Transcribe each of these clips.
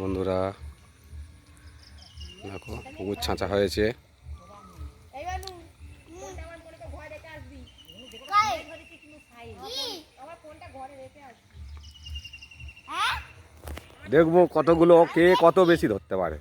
বন্ধুরা দেখো পুকুর ছাঁচা হয়েছে। দেখব কতগুলো কে কত বেশি ধরতে পারে।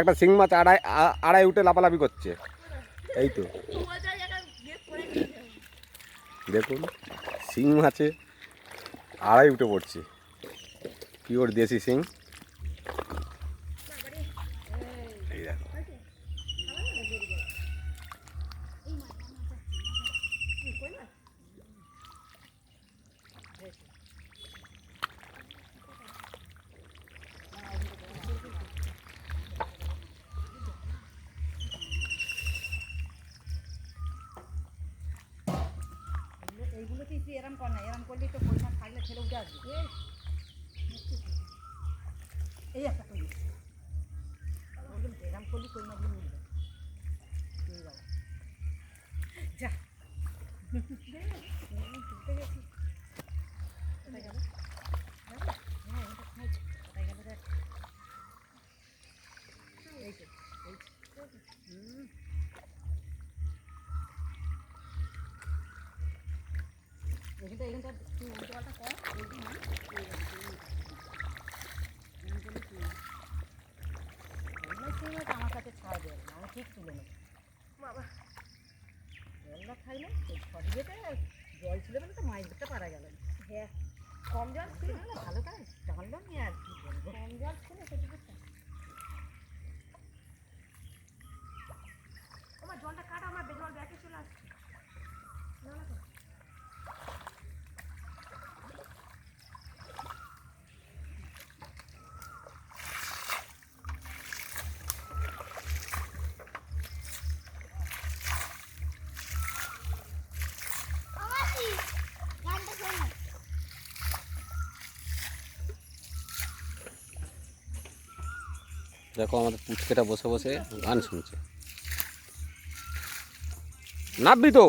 একটা শিং মাছ আড়াই আড়াই উঠে লাফালাফি করছে। এই তো। দেখুন, শিং মাছে আড়াই উঠে পড়ছে। কি ওর দেশি শিং। এরম কর না এরম করলেই তো কই মাছ থাকলে ছেলে উঠে আসবে। এই, একটা কই এরম করলে কই মাছ উঠবে। যা। উঠতে গেছি কোথায় গেল যাবে? হ্যাঁ এটা খাইছে কোথায় গেল দেখ এই তো এই তো। হুম এখানটা এখানটা উল্টো পাল্টা কর না আমার কাছে ছাড় দেবে না ঠিক তুলে নেব বাবা জলটা খাইলে সব যেতে জল ছিল তো মাছ ধরতে পারা গেল। হ্যাঁ কম জল ছিল ভালো তাই জানলো নি আর কি কম জল ছিল সেটুকু আমার জলটা কাটা আমার জল ব্যাকে চলে আসছে না না তো। দেখো আমাদের পুচকেটা বসে বসে গান শুনছে। নাববি তো।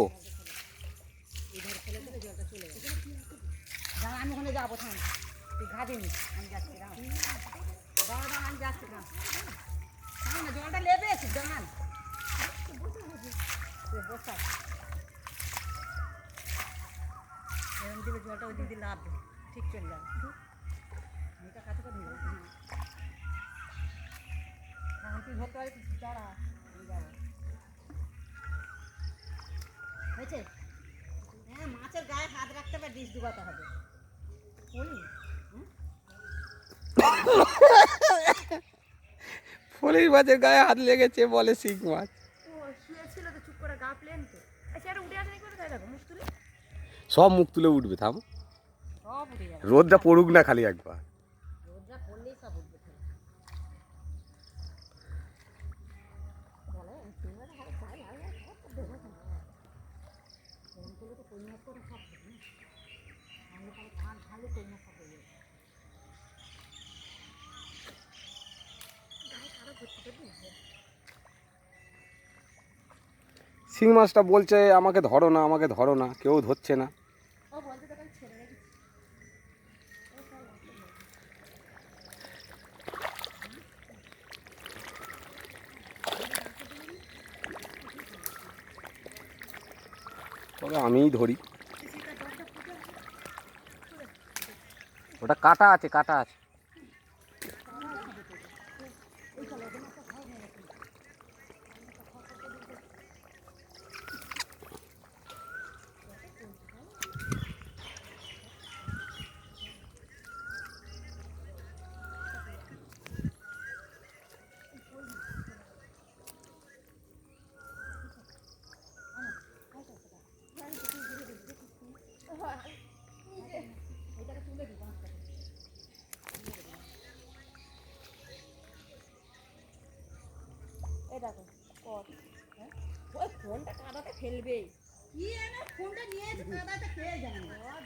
জলটা লেবে দাঁড়ান বসা। এরম দিলে জলটা ওই দিদি লাভ ঠিক চলে যাবে। হয়েছে? হ্যাঁ মাছের গায়ে হাত রাখতে হবে ডিশ ডুবাতে হবে। ফলির মাছের গায়ে হাত লেগেছে বলে শিং মাছ। সব মুখ তুলে উঠবে থাম। সব রোদটা পড়ুক না খালি একবার রোদটা পড়লেই সব উঠবে খালি। বলে, সিঙ্গারা হারে গায়ে লাগে, সব তো দেবো তো। এরম করলে তো কই মাছ করে সব হবে না। আমি তাহলে ধান ঢালে কই মাছ সব হয়ে যাবে। গায়ে কারও ভর্তি করে দিয়েছে। শিং মাছটা বলছে, আমাকে ধরো না, আমাকে ধরো না, কেউ ধরছে না। তবে আমিই ধরি। ওটা কাটা আছে কাটা আছে। দেখো কর। হ্যাঁ? ওই ফোনটা কাদাতে ফেলবেই। কি এনে ফোনটা নিয়ে এসে কাদাতে যাবে?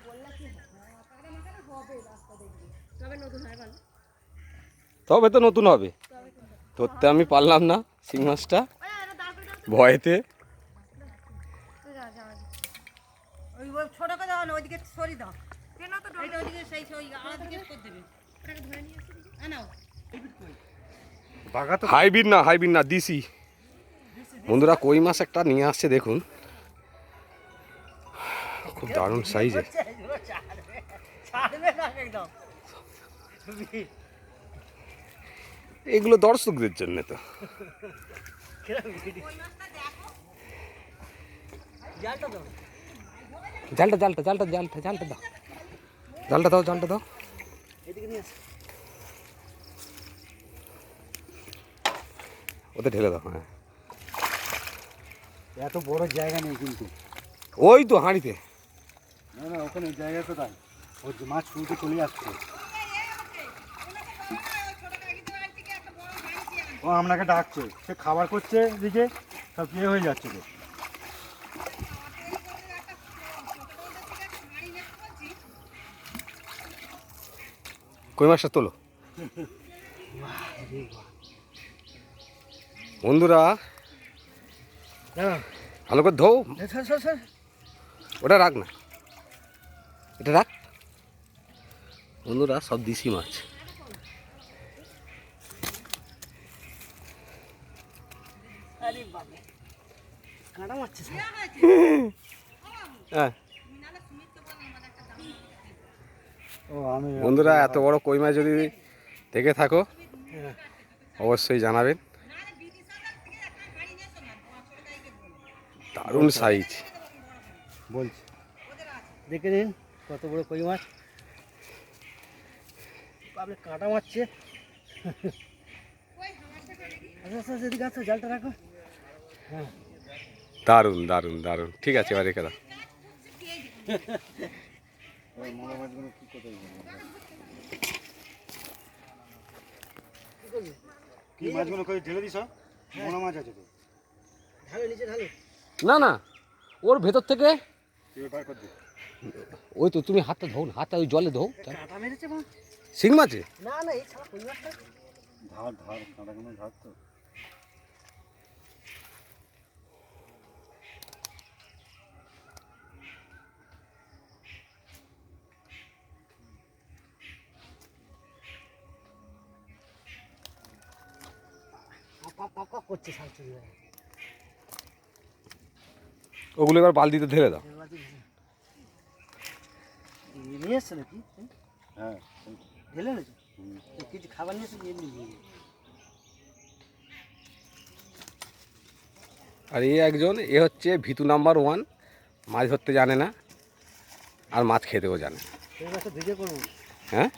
বললে কি হ্যাঁ, কাদা হবে রাস্তা দেখবি তবে নতুন হয় বল। তবে তো নতুন হবে। ধরতে আমি পারলাম না শিং মাছটা। ভয়েতে। ছোট করে দাও না ওইদিকে সরি দাও। কেন তো ওইদিকে সেই করে দেবে। ধরে নিয়ে আনাও। হাইব্রিড না হাইব্রিড না দিসি বন্ধুরা, কই মাছ একটা নিয়ে আসছে দেখুন। খুব দারুণ সাইজে এগুলো দর্শকদের জন্য তো। জালটা জালটা জালটা জালটা জালটা দাও। জালটা দাও জালটা দাও। ওতে ঢেলে দাও হ্যাঁ। এত বড় জায়গা নেই কিন্তু। ওই তো হাঁড়িতে। না না ওখানে জায়গা তো তাই ওর যে মাছ শুরুতে চলে আসছে। ও আপনাকে ডাকছে সে খাবার করছে এদিকে সব ইয়ে হয়ে যাচ্ছে তো। কই মাছটা তোলো? বন্ধুরা হ্যাঁ ভালো করে ধো ওটা রাখ না। এটা রাখ। বন্ধুরা সব দিশি মাছ। হ্যাঁ। ও বন্ধুরা এত বড় কই মাছ যদি দেখে থাকো অবশ্যই জানাবেন। দারুণ সাইজ বলছি। দেখে নিন কত বড় কই মাছ। আপনি কাঁটা মারছে। আচ্ছা আচ্ছা এদিকে আসো জালটা রাখো। হ্যাঁ। দারুণ দারুণ দারুণ। ঠিক আছে এবার রেখে দাও। কি মাছগুলো ঢেলে দিছ মোনা মাছ আছে তো। ঢালো নিচে ঢালো। না না। ওর ভেতর থেকে তুই বার কর দে। ওই তো তুমি হাতটা ধো হাতটা ওই জলে ধো কাঁটা মেরেছে মা। শিং মাছে? না না এই ধার ধার ধার তো। করছে ওগুলো এবার বালতিতে ঢেলে দাও। হ্যাঁ। কিছু খাবার নিয়ে আর এ একজন এ হচ্ছে ভিতু নাম্বার ওয়ান মাছ ধরতে জানে না আর মাছ খেতেও জানে হ্যাঁ?